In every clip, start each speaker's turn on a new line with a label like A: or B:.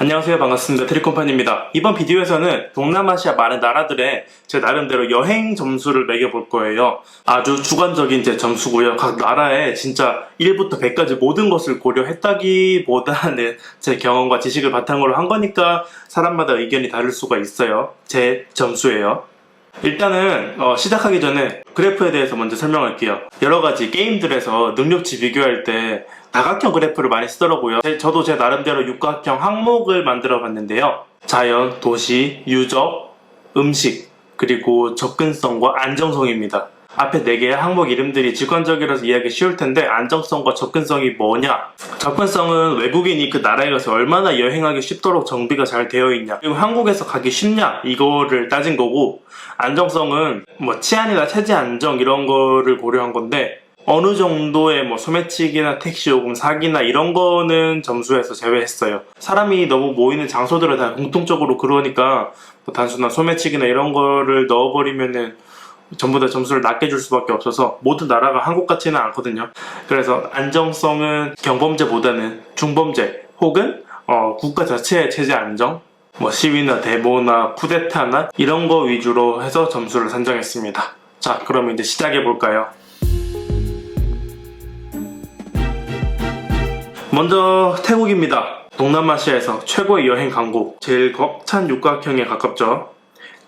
A: 안녕하세요. 반갑습니다. 트리콤판입니다. 이번 비디오에서는 동남아시아 많은 나라들의 제 나름대로 여행 점수를 매겨볼 거예요. 아주 주관적인 제 점수고요. 각 나라의 진짜 1부터 100까지 모든 것을 고려했다기보다는 제 경험과 지식을 바탕으로 한 거니까 사람마다 의견이 다를 수가 있어요. 제 점수예요 일단은 어, 시작하기 전에 그래프에 대해서 먼저 설명할게요. 여러 가지 게임들에서 능력치 비교할 때 다각형 그래프를 많이 쓰더라고요. 제- 저도 제 나름대로 육각형 항목을 만들어 봤는데요. 자연, 도시, 유적, 음식, 그리고 접근성과 안정성입니다. 앞에 4개의 항목 이름들이 직관적이라서 이해하기 쉬울 텐데 안정성과 접근성이 뭐냐? 접근성은 외국인이 그 나라에 가서 얼마나 여행하기 쉽도록 정비가 잘 되어 있냐 그리고 한국에서 가기 쉽냐 이거를 따진 거고 안정성은 뭐 치안이나 체제 안정 이런 거를 고려한 건데 어느 정도의 뭐 소매치기나 택시 요금 사기나 이런 거는 점수에서 제외했어요. 사람이 너무 모이는 장소들은 다 공통적으로 그러니까 뭐 단순한 소매치기나 이런 거를 넣어버리면은 전부 다 점수를 낮게 줄 수밖에 없어서 모든 나라가 한국 같지는 않거든요. 그래서 안정성은 경범죄보다는 중범죄 혹은 어, 국가 자체의 체제 안정, 뭐 시위나 데모나 쿠데타나 이런 거 위주로 해서 점수를 산정했습니다. 자, 그럼 이제 시작해 볼까요? 먼저 태국입니다. 동남아시아에서 최고의 여행 강국, 제일 벅찬 육각형에 가깝죠.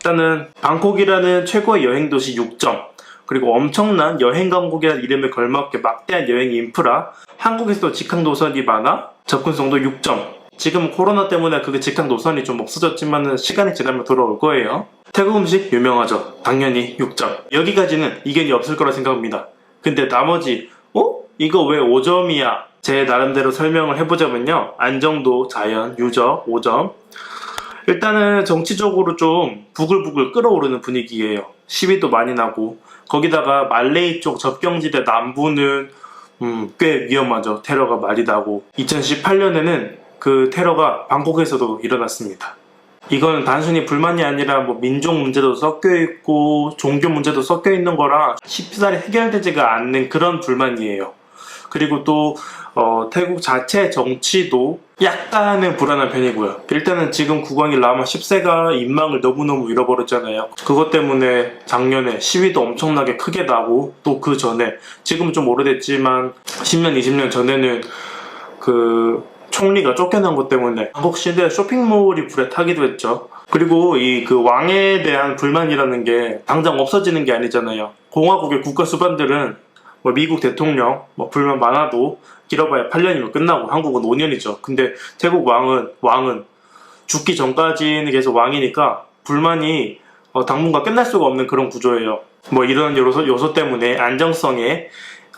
A: 일단은 방콕이라는 최고의 여행 도시 6점, 그리고 엄청난 여행 강국이라는 이름에 걸맞게 막대한 여행 인프라, 한국에서도 직항 노선이 많아 접근성도 6점. 지금 코로나 때문에 그 직항 노선이 좀 없어졌지만 시간이 지나면 돌아올 거예요. 태국 음식 유명하죠. 당연히 6점. 여기까지는 이견이 없을 거라 생각합니다. 근데 나머지 어? 이거 왜 5점이야? 제 나름대로 설명을 해보자면요. 안정도, 자연, 유적 5점. 일단은 정치적으로 좀 부글부글 끓어오르는 분위기예요. 시위도 많이 나고 거기다가 말레이 쪽 접경지대 남부는 음, 꽤 위험하죠. 테러가 많이 나고 2018년에는 그 테러가 방콕에서도 일어났습니다. 이건 단순히 불만이 아니라 뭐 민족 문제도 섞여 있고 종교 문제도 섞여 있는 거라 쉽사리 해결되지가 않는 그런 불만이에요. 그리고 또 어, 태국 자체 정치도 약간은 불안한 편이고요. 일단은 지금 국왕이 라마 10세가 인망을 너무너무 잃어버렸잖아요. 그것 때문에 작년에 시위도 엄청나게 크게 나고 또 그 전에 지금은 좀 오래됐지만 10년, 20년 전에는 그 총리가 쫓겨난 것 때문에 한국 시내 쇼핑몰이 불에 타기도 했죠. 그리고 이 그 왕에 대한 불만이라는 게 당장 없어지는 게 아니잖아요. 공화국의 국가 수반들은 뭐 미국 대통령 뭐 불만 많아도 길어봐야 8년이면 끝나고 한국은 5년이죠. 근데 태국 왕은 왕은 죽기 전까지는 계속 왕이니까 불만이 어, 당분간 끝날 수가 없는 그런 구조예요. 뭐 이런 요소, 요소 때문에 안정성에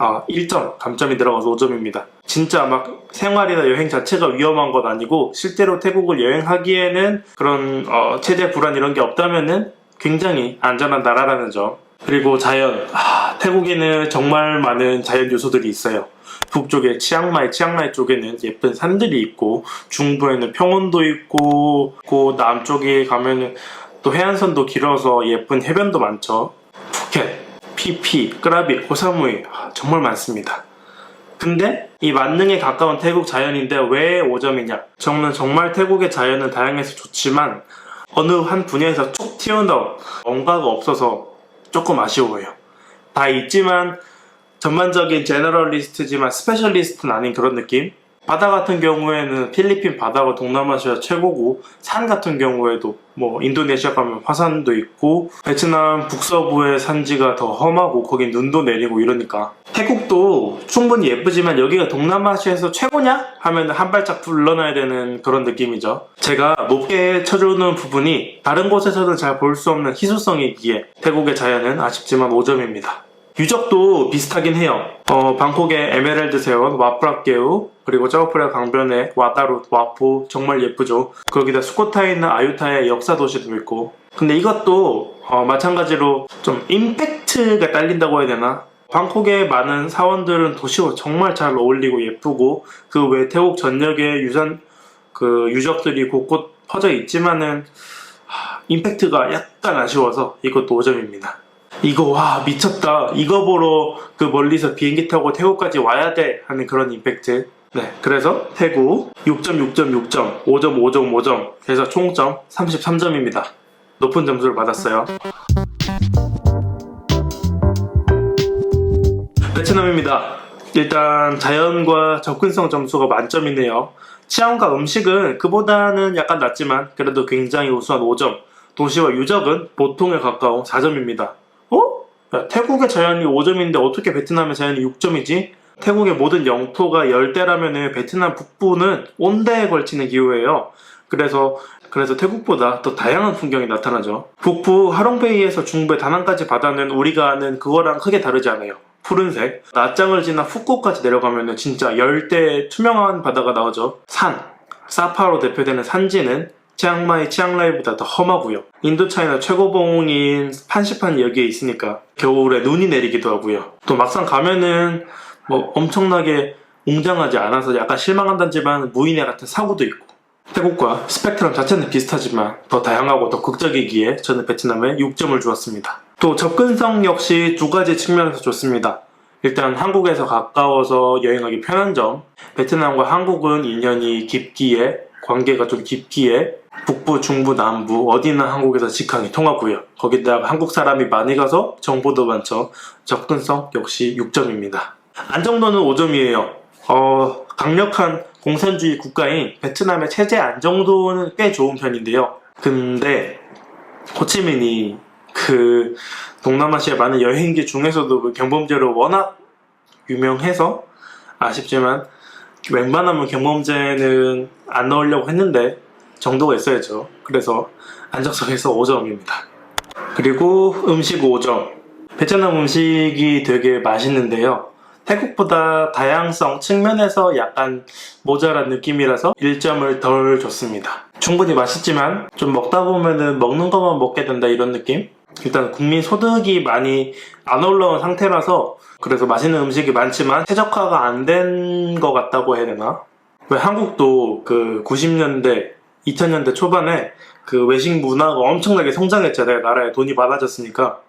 A: 어, 1점 감점이 들어가서 5점입니다. 진짜 막 생활이나 여행 자체가 위험한 건 아니고 실제로 태국을 여행하기에는 그런 어, 체제 불안 이런 게 없다면은 굉장히 안전한 나라라는 점. 그리고 자연. 아, 태국에는 정말 많은 자연 요소들이 있어요. 북쪽에 치앙마이, 치앙라이 쪽에는 예쁜 산들이 있고 중부에는 평원도 있고 그 남쪽에 가면은 또 해안선도 길어서 예쁜 해변도 많죠. 푸켓, 피피, 끄라비, 고사무이 아, 정말 많습니다. 근데 이 만능에 가까운 태국 자연인데 왜 5점이냐? 저는 정말 태국의 자연은 다양해서 좋지만 어느 한 분야에서 쭉 튀어나온 뭔가가 없어서 조금 아쉬워요. 다 있지만 전반적인 제너럴리스트지만 스페셜리스트는 아닌 그런 느낌? 바다 같은 경우에는 필리핀 바다가 동남아시아 최고고 산 같은 경우에도 뭐 인도네시아 가면 화산도 있고 베트남 북서부의 산지가 더 험하고 거긴 눈도 내리고 이러니까. 태국도 충분히 예쁘지만 여기가 동남아시아에서 최고냐? 하면 한 발짝 불러놔야 되는 그런 느낌이죠. 제가 높게 쳐주는 부분이 다른 곳에서는 잘 볼 수 없는 희소성이기에 태국의 자연은 아쉽지만 5점입니다 유적도 비슷하긴 해요. 어, 방콕의 에메랄드 세원, 와프라케우, 그리고 짜오프라 강변의 와다루, 와포 정말 예쁘죠. 거기다 수코타이나 아유타의 역사 도시도 있고. 근데 이것도 어, 마찬가지로 좀 임팩트가 딸린다고 해야 되나? 방콕의 많은 사원들은 도시와 정말 잘 어울리고 예쁘고 그 외 태국 전역의 유산 그 유적들이 곳곳 퍼져 있지만은 하, 임팩트가 약간 아쉬워서 이것도 5점입니다. 이거 와 미쳤다 이거 보러 그 멀리서 비행기 타고 태국까지 와야 돼 하는 그런 임팩트 네, 그래서 태국 6점, 6점, 6점, 5점, 5점, 5점 해서 총점 33점입니다. 높은 점수를 받았어요. 베트남입니다. 일단 자연과 접근성 점수가 만점이네요. 치안과 음식은 그보다는 약간 낮지만 그래도 굉장히 우수한 5점. 도시와 유적은 보통에 가까운 4점입니다. 어? 야, 태국의 자연이 5점인데 어떻게 베트남의 자연이 6점이지? 태국의 모든 영토가 열대라면 베트남 북부는 온대에 걸치는 기후예요. 그래서 그래서 태국보다 더 다양한 풍경이 나타나죠. 북부 하롱베이에서 중부의 다낭까지 바다는 우리가 아는 그거랑 크게 다르지 않아요. 푸른색. 낮장을 지나 푸꾸까지 내려가면 진짜 열대 투명한 바다가 나오죠. 산. 사파로 대표되는 산지는 치앙마이, 치앙라이보다 더 험하고요. 인도차이나 최고봉인 판시판 여기에 있으니까 겨울에 눈이 내리기도 하고요. 또 막상 가면은 뭐 엄청나게 웅장하지 않아서 약간 실망한다지만 무인의 같은 사고도 있고 태국과 스펙트럼 자체는 비슷하지만 더 다양하고 더 극적이기에 저는 베트남에 6점을 주었습니다. 또 접근성 역시 두 가지 측면에서 좋습니다. 일단 한국에서 가까워서 여행하기 편한 점, 베트남과 한국은 인연이 깊기에 관계가 좀 깊기에 북부, 중부, 남부 어디나 한국에서 직항이 통하고요. 거기다가 한국 사람이 많이 가서 정보도 많죠. 접근성 역시 6점입니다. 안정도는 5점이에요. 어, 강력한 공산주의 국가인 베트남의 체제 안정도는 꽤 좋은 편인데요. 근데 호치민이 그 동남아시아 많은 여행지 중에서도 그 경범죄로 워낙 유명해서 아쉽지만 웬만하면 경범죄는 안 넣으려고 했는데 정도가 있어야죠. 그래서 안정성에서 5점입니다. 그리고 음식 5점. 베트남 음식이 되게 맛있는데요. 태국보다 다양성 측면에서 약간 모자란 느낌이라서 1점을 덜 줬습니다. 충분히 맛있지만 좀 먹다 보면은 먹는 것만 먹게 된다 이런 느낌? 일단 국민 소득이 많이 안 올라온 상태라서 그래서 맛있는 음식이 많지만 최적화가 안 된 것 같다고 해야 되나? 왜 한국도 그 90년대, 2000년대 초반에 그 외식 문화가 엄청나게 성장했잖아요. 나라에 돈이 많아졌으니까.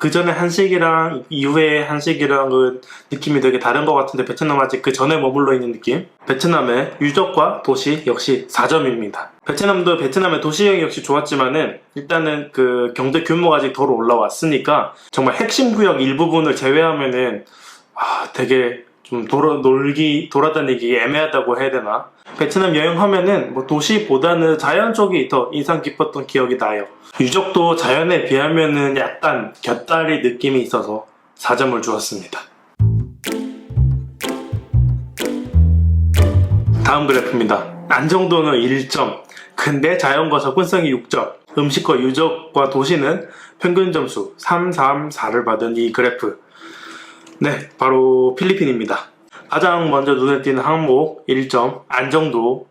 A: 그 전에 한식이랑 이후의 한식이랑은 느낌이 되게 다른 것 같은데 베트남 아직 그 전에 머물러 있는 느낌? 베트남의 유적과 도시 역시 4점입니다. 베트남도 베트남의 도시 여행 역시 좋았지만은 일단은 그 경제 규모가 아직 덜 올라왔으니까 정말 핵심 구역 일부분을 제외하면은 아 되게 좀 돌아, 놀기 돌아다니기 애매하다고 해야 되나? 베트남 여행하면은 뭐 도시보다는 자연 쪽이 더 인상 깊었던 기억이 나요. 유적도 자연에 비하면은 약간 곁다리 느낌이 있어서 4점을 주었습니다. 다음 그래프입니다. 안정도는 1점, 근데 자연과 접근성이 6점, 음식과 유적과 도시는 평균 점수 3, 3, 4를 받은 이 그래프. 네, 바로 필리핀입니다. 가장 먼저 눈에 띄는 항목 1점, 안정도.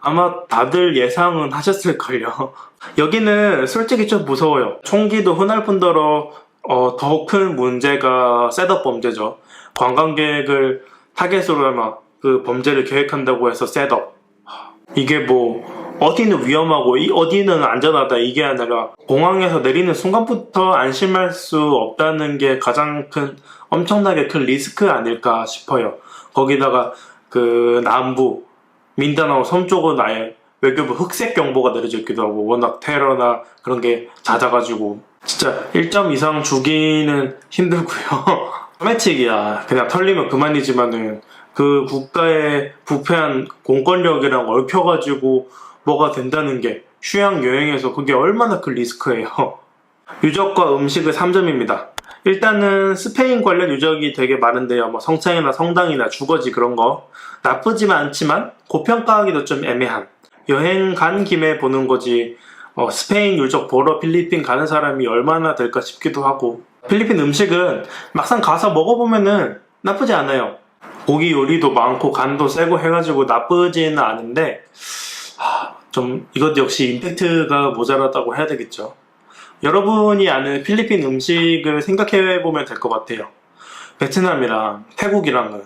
A: 아마 다들 예상은 하셨을걸요. 여기는 솔직히 좀 무서워요. 총기도 흔할 뿐더러 어, 더 큰 문제가 셋업 범죄죠. 관광객을 타겟으로 아마 그 범죄를 계획한다고 해서 셋업. 이게 뭐 어디는 위험하고 이 어디는 안전하다 이게 아니라 공항에서 내리는 순간부터 안심할 수 없다는 게 가장 큰 엄청나게 큰 리스크 아닐까 싶어요. 거기다가 그 남부 민다나오 섬 쪽은 아예 외교부 흑색 경보가 내려져 있기도 하고 워낙 테러나 그런 게 잦아가지고 진짜 1점 이상 주기는 힘들고요. 소매치기야 그냥 털리면 그만이지만은 그 국가의 부패한 공권력이랑 얽혀가지고 뭐가 된다는 게 휴양 여행에서 그게 얼마나 큰 리스크예요. 유적과 음식의 3점입니다. 일단은 스페인 관련 유적이 되게 많은데요. 뭐 성창이나 성당이나 주거지 그런 거 나쁘지만 않지만 고평가하기도 좀 애매한 여행 간 김에 보는 거지 어, 스페인 유적 보러 필리핀 가는 사람이 얼마나 될까 싶기도 하고 필리핀 음식은 막상 가서 먹어보면은 나쁘지 않아요. 고기 요리도 많고 간도 세고 해가지고 나쁘지는 않은데 하, 좀 이것 역시 임팩트가 모자라다고 해야 되겠죠. 여러분이 아는 필리핀 음식을 생각해 보면 될 것 같아요. 베트남이랑 태국이랑은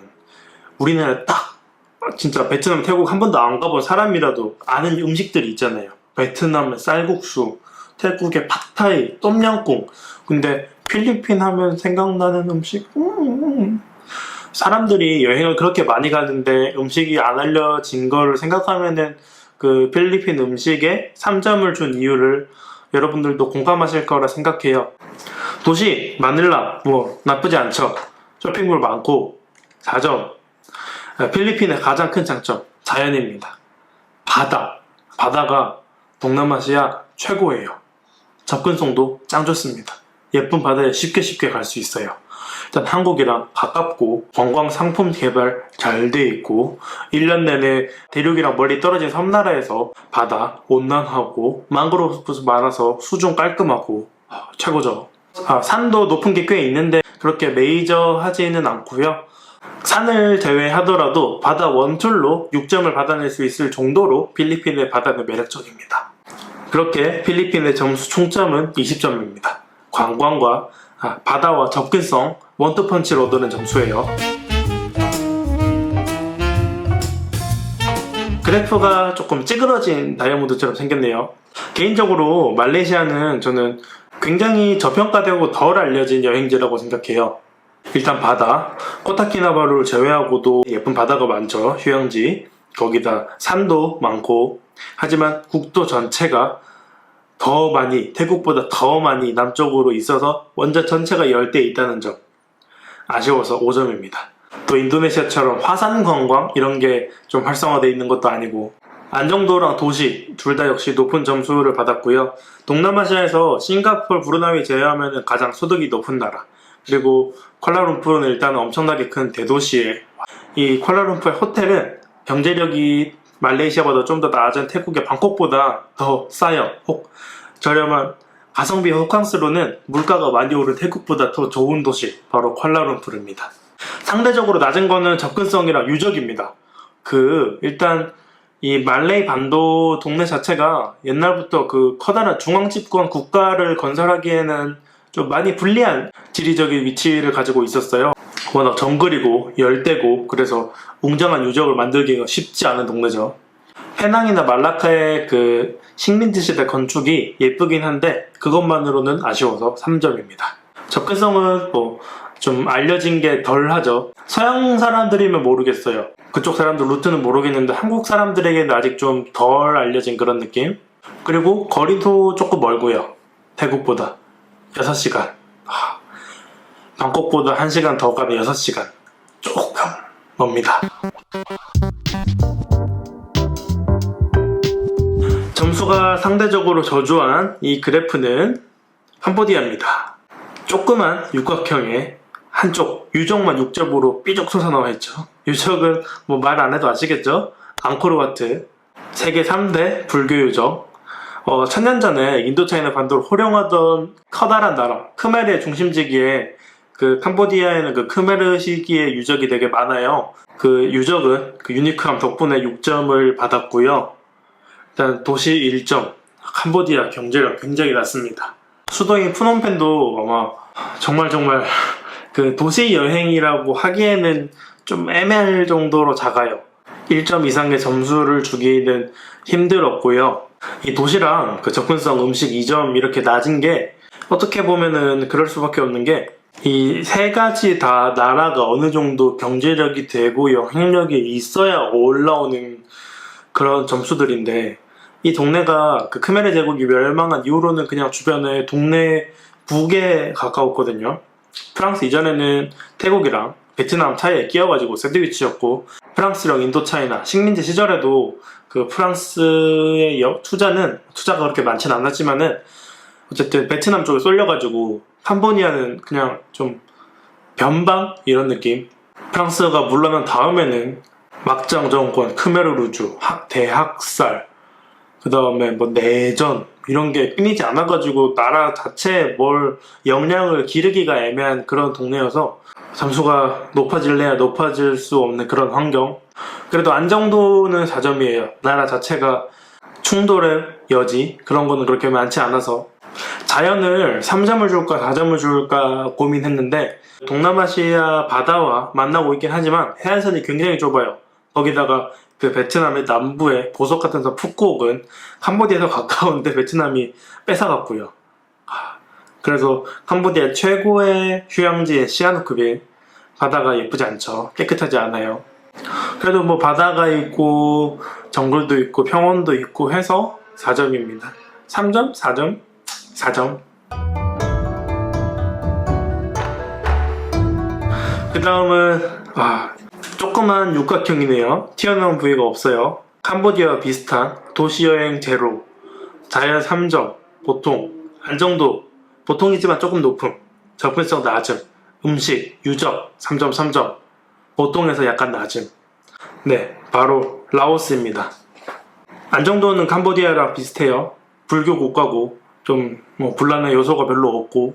A: 우리나라 딱 진짜 베트남, 태국 한 번도 안 가본 사람이라도 아는 음식들이 있잖아요. 베트남의 쌀국수, 태국의 팟타이, 똠양꿍. 근데 필리핀 하면 생각나는 음식 음, 사람들이 여행을 그렇게 많이 가는데 음식이 안 알려진 걸 생각하면은 그 필리핀 음식에 3점을 준 이유를 여러분들도 공감하실 거라 생각해요. 도시 마닐라 뭐 나쁘지 않죠. 쇼핑몰 많고 4점. 필리핀의 가장 큰 장점 자연입니다. 바다. 바다가 동남아시아 최고예요. 접근성도 짱 좋습니다. 예쁜 바다에 쉽게 쉽게 갈 수 있어요. 일단 한국이랑 가깝고 관광 상품 개발 잘 돼 있고 1년 내내 대륙이랑 멀리 떨어진 섬나라에서 바다 온난하고 망그로브 많아서 수중 깔끔하고 아, 최고죠. 아, 산도 높은 게 꽤 있는데 그렇게 메이저 하지는 않고요. 산을 제외하더라도 바다 원툴로 6점을 받아낼 수 있을 정도로 필리핀의 바다는 매력적입니다. 그렇게 필리핀의 점수 총점은 20점입니다. 관광과 아, 바다와 접근성 원투펀치로 얻는 점수예요. 그래프가 조금 찌그러진 다이아몬드처럼 생겼네요. 개인적으로 말레이시아는 저는 굉장히 저평가되고 덜 알려진 여행지라고 생각해요. 일단 바다, 코타키나바루를 제외하고도 예쁜 바다가 많죠. 휴양지. 거기다 산도 많고. 하지만 국도 전체가 더 많이, 태국보다 더 많이 남쪽으로 있어서 원자 전체가 열대에 있다는 점. 아쉬워서 5점입니다. 또 인도네시아처럼 화산 관광 이런 게 좀 활성화되어 있는 것도 아니고 안정도랑 도시 둘 다 역시 높은 점수를 받았고요. 동남아시아에서 싱가포르, 브루나이 제외하면 가장 소득이 높은 나라. 그리고 콜라룸푸르는 일단 엄청나게 큰 대도시에 이 콜라룸푸르의 호텔은 경제력이 말레이시아보다 좀더 나아진 태국의 방콕보다 더 싸요. 혹 저렴한 가성비 호캉스로는 물가가 많이 오른 태국보다 더 좋은 도시 바로 콜라룸푸르입니다. 상대적으로 낮은 거는 접근성이랑 유적입니다. 그 일단 이 말레이 반도 동네 자체가 옛날부터 그 커다란 중앙집권 국가를 건설하기에는 좀 많이 불리한 지리적인 위치를 가지고 있었어요. 워낙 정글이고 열대고 그래서 웅장한 유적을 만들기가 쉽지 않은 동네죠. 페낭이나 말라카의 그 식민지 시대 건축이 예쁘긴 한데 그것만으로는 아쉬워서 3점입니다. 접근성은 뭐 좀 알려진 게 덜 하죠. 서양 사람들이면 모르겠어요. 그쪽 사람들 루트는 모르겠는데 한국 사람들에게는 아직 좀 덜 알려진 그런 느낌. 그리고 거리도 조금 멀고요. 태국보다 6시간. 하, 방콕보다 1시간 더 가면 6시간. 조금 멉니다. 점수가 상대적으로 저조한 이 그래프는 캄보디아입니다. 조그만 육각형의 한쪽 유적만 6점으로 삐죽 솟아나와 있죠. 유적은 뭐 말 안 해도 아시겠죠? 앙코르와트 세계 3대 불교 유적 어, 천년 전에 인도차이나 반도를 호령하던 커다란 나라 크메르의 중심지기에 그 캄보디아에는 그 크메르 시기의 유적이 되게 많아요. 그 유적은 그 유니크함 덕분에 6점을 받았고요. 일단 도시 1점 캄보디아 경제력 굉장히 낮습니다. 수도인 푸놈펜도 아마 정말 정말 그 도시 여행이라고 하기에는 좀 애매할 정도로 작아요. 1점 이상의 점수를 주기는 힘들었고요. 이 도시랑 그 접근성 음식 2점 이렇게 낮은 게 어떻게 보면은 그럴 수밖에 없는 게 이 세 가지 다 나라가 어느 정도 경제력이 되고 영향력이 있어야 올라오는 그런 점수들인데 이 동네가 그 크메르 제국이 멸망한 이후로는 그냥 주변에 동네 북에 가까웠거든요. 프랑스 이전에는 태국이랑 베트남 사이에 끼어가지고 샌드위치였고 프랑스랑 인도차이나 식민지 시절에도 그 프랑스의 여- 투자는 투자가 그렇게 많지는 않았지만은 어쨌든 베트남 쪽에 쏠려가지고 캄보디아는 그냥 좀 변방? 이런 느낌? 프랑스가 물러난 다음에는 막장 정권 크메르 루주 학- 대학살 그 다음에 뭐 내전 이런 게 끊이지 않아가지고 나라 자체에 뭘 역량을 기르기가 애매한 그런 동네여서 점수가 높아질래야 높아질 수 없는 그런 환경. 그래도 안정도는 4점이에요. 나라 자체가 충돌의 여지 그런 거는 그렇게 많지 않아서 자연을 3점을 줄까 4점을 줄까 고민했는데 동남아시아 바다와 만나고 있긴 하지만 해안선이 굉장히 좁아요 거기다가 그 베트남의 남부의 보석 같은 섬 푸꾸옥은 캄보디아에서 가까운데 베트남이 뺏어갔고요. 아, 그래서 캄보디아 최고의 휴양지 시아누크빌 바다가 예쁘지 않죠. 깨끗하지 않아요. 그래도 뭐 바다가 있고 정글도 있고 평원도 있고 해서 4점입니다. 3점? 4점? 4점. 그 다음은 아, 조그만 육각형이네요. 튀어나온 부위가 없어요. 캄보디아와 비슷한 도시여행 제로, 자연 3점, 보통, 안정도, 보통이지만 조금 높음, 접근성 낮음, 음식, 유적 3점, 3점, 보통에서 약간 낮음. 네, 바로 라오스입니다. 안정도는 캄보디아랑 비슷해요. 불교 국가고 좀뭐 불란한 요소가 별로 없고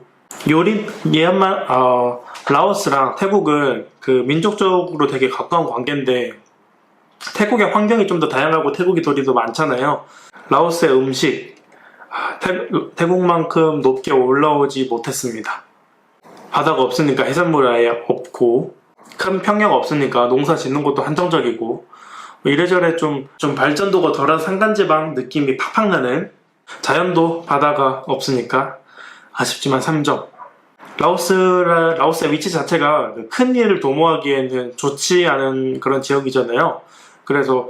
A: 요리 미얀마 어, 라오스랑 태국은 그 민족적으로 되게 가까운 관계인데 태국의 환경이 좀 더 다양하고 태국이 도리도 많잖아요. 라오스의 음식 아, 태, 태국만큼 높게 올라오지 못했습니다. 바다가 없으니까 해산물이 아예 없고 큰 평야가 없으니까 농사 짓는 것도 한정적이고 뭐 이래저래 좀, 좀 발전도가 덜한 산간지방 느낌이 팍팍 나는 자연도 바다가 없으니까 아쉽지만 3점 라오스, 라오스의 위치 자체가 그큰 일을 도모하기에는 좋지 않은 그런 지역이잖아요. 그래서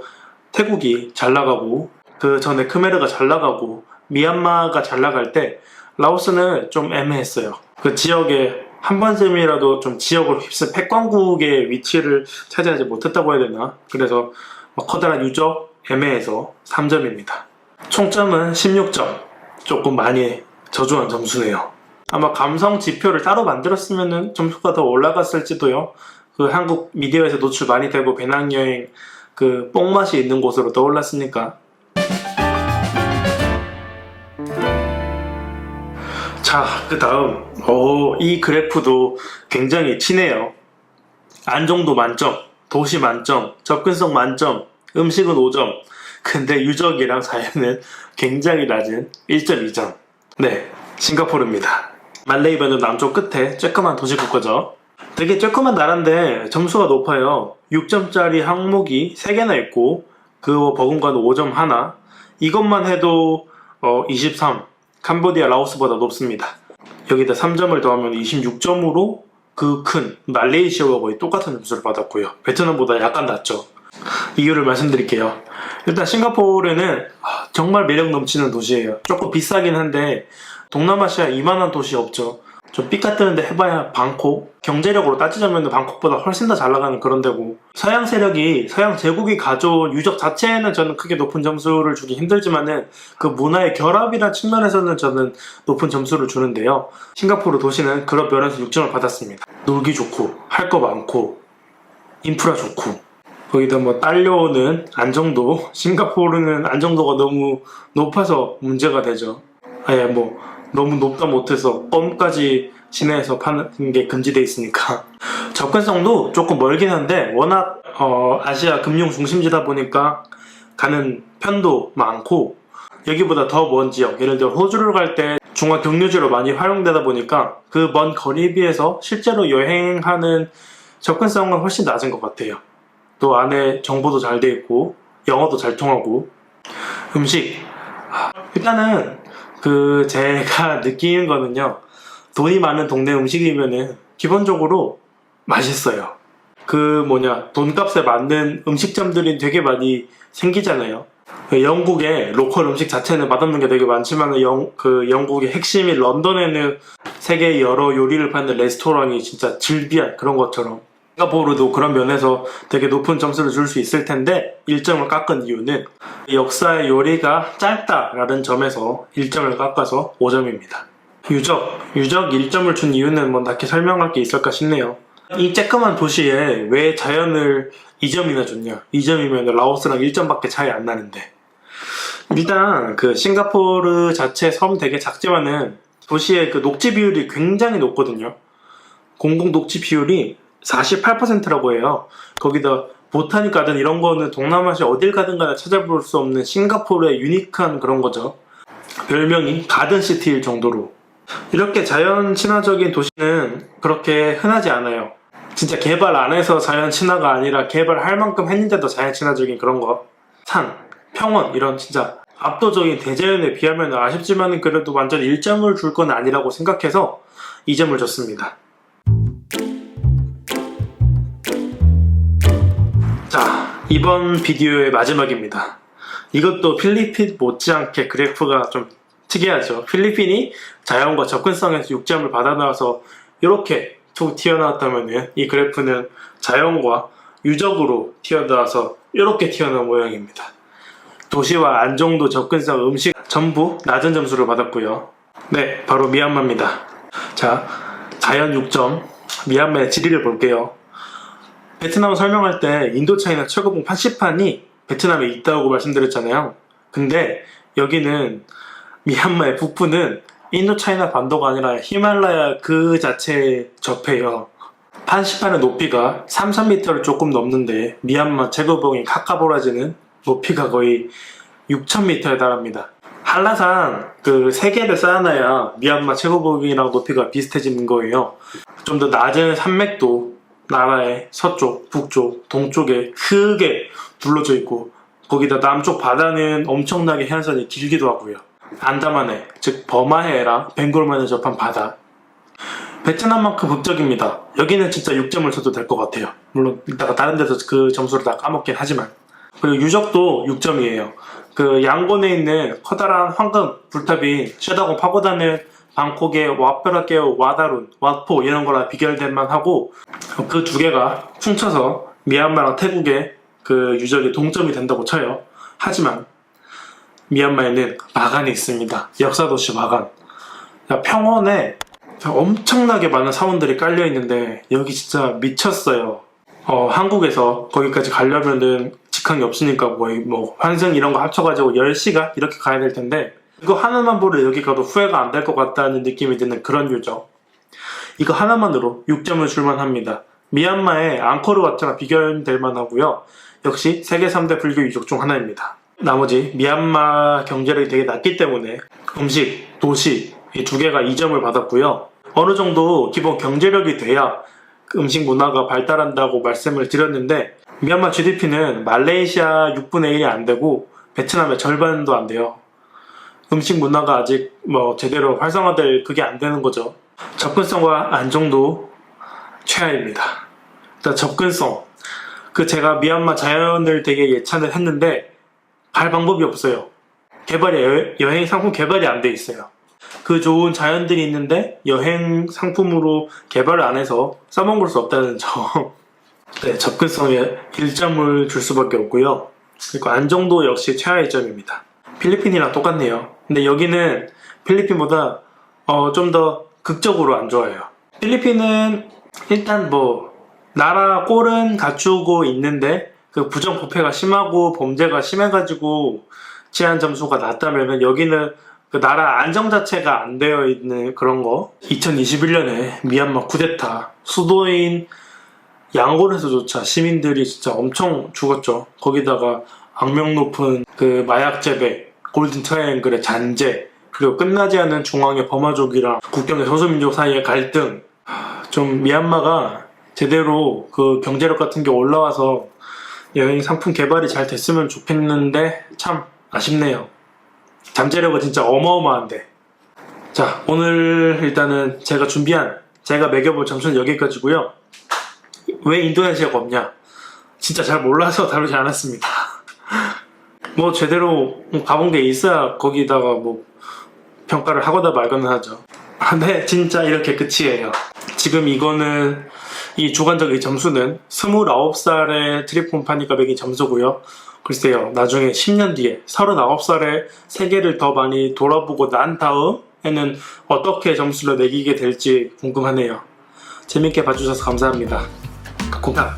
A: 태국이 잘 나가고 그 전에 크메르가 잘 나가고 미얀마가 잘 나갈 때 라오스는 좀 애매했어요. 그 지역에 한 번쯤이라도 좀 지역을 휩쓸 패권국의 위치를 차지하지 못했다고 해야 되나? 그래서 막 커다란 유적 애매해서 3점입니다 총점은 16점 조금 많이 저조한 점수네요 아마 감성 지표를 따로 만들었으면 점수가 더 올라갔을지도요 그 한국 미디어에서 노출 많이 되고 배낭여행 그 뽕맛이 있는 곳으로 떠올랐으니까 자, 그 다음, 오, 이 그래프도 굉장히 치네요. 안정도 만점, 도시 만점, 접근성 만점, 음식은 5점. 근데 유적이랑 자연은 굉장히 낮은 1.2점. 네, 싱가포르입니다. 말레이반도 남쪽 끝에 쬐끄만 도시 국가죠. 되게 쬐끄만 나라인데 점수가 높아요. 6점짜리 항목이 3개나 있고, 그 버금가는 5점 하나. 이것만 해도 어, 23. 캄보디아, 라오스보다 높습니다. 여기다 3점을 더하면 26점으로 그 큰 말레이시아와 거의 똑같은 점수를 받았고요. 베트남보다 약간 낮죠. 이유를 말씀드릴게요. 일단 싱가포르는 아, 정말 매력 넘치는 도시예요. 조금 비싸긴 한데 동남아시아 이만한 도시 없죠. 좀 삐까 뜨는데 해봐야 방콕 경제력으로 따지자면 방콕보다 훨씬 더 잘 나가는 그런 데고 서양 세력이 서양 제국이 가져온 유적 자체에는 저는 크게 높은 점수를 주기 힘들지만은 그 문화의 결합이란 측면에서는 저는 높은 점수를 주는데요 싱가포르 도시는 그런 면에서 6점을 받았습니다 놀기 좋고 할 거 많고 인프라 좋고 거기다 뭐 딸려오는 안정도 싱가포르는 안정도가 너무 높아서 문제가 되죠. 아예 뭐 너무 높다 못해서 껌까지 시내에서 파는 게 금지돼 있으니까. 접근성도 조금 멀긴 한데 워낙 어, 아시아 금융 중심지다 보니까 가는 편도 많고 여기보다 더 먼 지역. 예를 들어 호주를 갈 때 중화 경유지로 많이 활용되다 보니까 그 먼 거리에 비해서 실제로 여행하는 접근성은 훨씬 낮은 것 같아요 또 안에 정보도 잘 돼 있고 영어도 잘 통하고. 음식. 일단은 그 제가 느끼는 거는요. 돈이 많은 동네 음식이면은 기본적으로 맛있어요. 그 뭐냐 돈값에 맞는 음식점들이 되게 많이 생기잖아요. 그 영국의 로컬 음식 자체는 맛없는 게 되게 많지만 영, 그 영국의 핵심인 런던에는 세계 여러 요리를 파는 레스토랑이 진짜 질비한 그런 것처럼 싱가포르도 그런 면에서 되게 높은 점수를 줄 수 있을 텐데 1점을 깎은 이유는 역사의 요리가 짧다라는 점에서 1점을 깎아서 5점입니다. 유적, 유적 1점을 준 이유는 뭐 딱히 설명할 게 있을까 싶네요. 이 쬐끄만 도시에 왜 자연을 2점이나 줬냐? 2점이면 라오스랑 1점밖에 차이 안 나는데. 일단 그 싱가포르 자체 섬 되게 작지만은 도시의 그 녹지 비율이 굉장히 높거든요. 공공 녹지 비율이 48%라고 해요. 거기다 보타닉 가든 이런 거는 동남아시아 어딜 가든 간에 찾아볼 수 없는 싱가포르의 유니크한 그런 거죠. 별명이 가든 시티일 정도로. 이렇게 자연 친화적인 도시는 그렇게 흔하지 않아요. 진짜 개발 안 해서 자연 친화가 아니라 개발할 만큼 했는데도 자연 친화적인 그런 거. 산, 평원 이런 진짜 압도적인 대자연에 비하면 아쉽지만 그래도 완전 1점을 줄 건 아니라고 생각해서 2점을 줬습니다. 이번 비디오의 마지막입니다. 이것도 필리핀 못지않게 그래프가 좀 특이하죠. 필리핀이 자연과 접근성에서 6점을 받아 나와서 이렇게 툭 튀어나왔다면 이 그래프는 자연과 유적으로 튀어나와서 이렇게 튀어나온 모양입니다. 도시와 안정도, 접근성, 음식 전부 낮은 점수를 받았고요. 네, 바로 미얀마입니다. 자, 자연 6점, 미얀마의 지리를 볼게요. 베트남 설명할 때 인도차이나 최고봉 80판이 베트남에 있다고 말씀드렸잖아요. 근데 여기는 미얀마의 북부는 인도차이나 반도가 아니라 히말라야 그 자체에 접해요. 80판의 높이가 3, 3m를 조금 넘는데 미얀마 최고봉인 카카보라지는 높이가 거의 6,000m에 달합니다. 한라산 그 세 개를 쌓아놔야 미얀마 최고봉이랑 높이가 비슷해지는 거예요. 좀 더 낮은 산맥도 나라의 서쪽, 북쪽, 동쪽에 크게 둘러져 있고 거기다 남쪽 바다는 엄청나게 해안선이 길기도 하고요. 안다만해, 즉 버마해랑 벵골만에 접한 바다. 베트남만큼 북적입니다. 여기는 진짜 6점을 쳐도 될 것 같아요. 물론 이따가 다른 데서 그 점수를 다 까먹긴 하지만. 그리고 유적도 6점이에요. 그 양곤에 있는 커다란 황금 불탑이 쉐다곤 파고다는 방콕의 와페라케오, 와다룬, 와포 이런 거랑 비교될 만하고 그 두 개가 퉁쳐서 미얀마랑 태국의 그 유적이 동점이 된다고 쳐요. 하지만 미얀마에는 마간이 있습니다. 역사도시 마간. 평원에 엄청나게 많은 사원들이 깔려 있는데 여기 진짜 미쳤어요. 어, 한국에서 거기까지 가려면은 직항이 없으니까 거의 뭐 환승 이런 거 합쳐가지고 10시간 이렇게 가야 될 텐데 이거 하나만 보러 여기 가도 후회가 안 될 것 같다는 느낌이 드는 그런 유적. 이거 하나만으로 6점을 줄만 합니다. 미얀마의 앙코르와트랑 비교될 만하고요. 역시 세계 3대 불교 유적 중 하나입니다. 나머지 미얀마 경제력이 되게 낮기 때문에 음식, 도시 이 두 개가 2점을 받았고요. 어느 정도 기본 경제력이 돼야 그 음식 문화가 발달한다고 말씀을 드렸는데 미얀마 GDP는 말레이시아 6분의 1이 안 되고 베트남의 절반도 안 돼요. 음식 문화가 아직 뭐 제대로 활성화될 그게 안 되는 거죠. 접근성과 안정도 최하입니다. 일단 접근성. 그 제가 미얀마 자연을 되게 예찬을 했는데 갈 방법이 없어요. 개발이 여- 여행 상품 개발이 안 돼 있어요. 그 좋은 자연들이 있는데 여행 상품으로 개발을 안 해서 써먹을 수 없다는 점. 네, 접근성에 1점을 줄 수밖에 없고요. 그리고 안정도 역시 최하의 점입니다. 필리핀이랑 똑같네요. 근데 여기는 필리핀보다 어, 좀 더 극적으로 안 좋아요. 필리핀은 일단 뭐 나라 꼴은 갖추고 있는데 그 부정부패가 심하고 범죄가 심해가지고 치안 점수가 낮다면은 여기는 그 나라 안정 자체가 안 되어 있는 그런 거. 2021년에 미얀마 쿠데타 수도인 양곤에서조차 시민들이 진짜 엄청 죽었죠. 거기다가 악명 높은 그 마약 재배, 골든 트라이앵글의 잔재, 그리고 끝나지 않은 중앙의 버마족이랑 국경의 소수민족 사이의 갈등. 하, 좀 미얀마가 제대로 그 경제력 같은 게 올라와서 여행 상품 개발이 잘 됐으면 좋겠는데 참 아쉽네요. 잠재력은 진짜 어마어마한데. 자, 오늘 일단은 제가 준비한 제가 매겨볼 점수는 여기까지고요. 왜 인도네시아가 없냐? 진짜 잘 몰라서 다루지 않았습니다. 뭐 제대로 가본 게 있어야 거기다가 뭐 평가를 하거나 말거나 하죠. 아, 네, 진짜 이렇게 끝이에요. 지금 이거는 이 주관적인 점수는 29살의 트리폰파니가 매긴 점수고요. 글쎄요, 나중에 10년 뒤에 39살의 세계를 더 많이 돌아보고 난 다음에는 어떻게 점수를 매기게 될지 궁금하네요. 재밌게 봐주셔서 감사합니다. 고맙